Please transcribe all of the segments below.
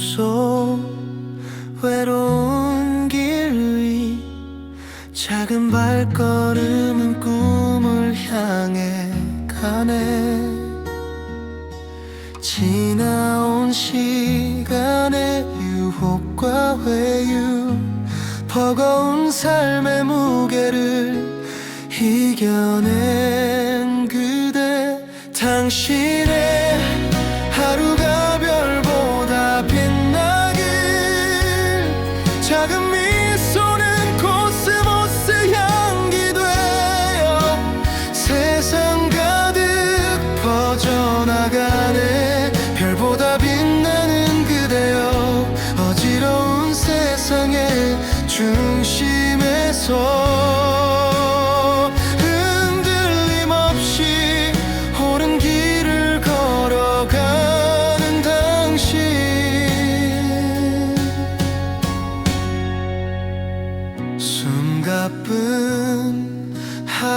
꿈속 외로운 길 위 작은 발걸음은 꿈을 향해 가네. 지나온 시간의 유혹과 회유 버거운 삶의 무게를 이겨낸 그대 당신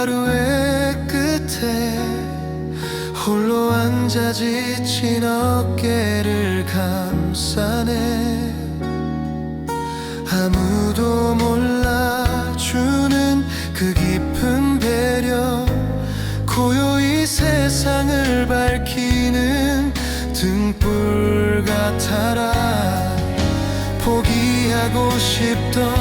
하루의 끝에 홀로 앉아 지친 어깨를 감싸네. 아무도 몰라주는 그 깊은 배려. 고요히 세상을 밝히는 등불 같아라. 포기하고 싶던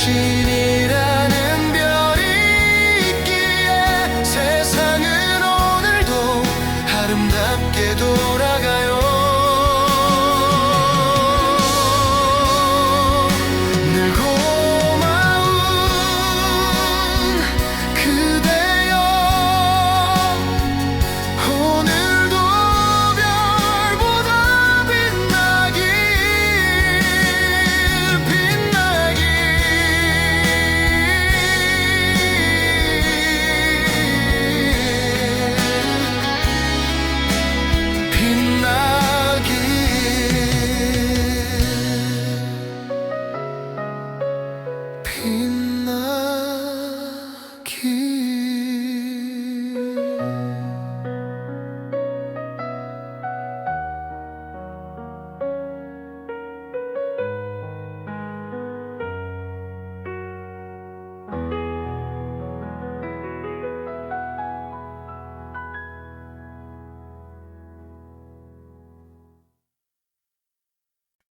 신이라는 별이 있기에 세상은 오늘도 아름답게 돌아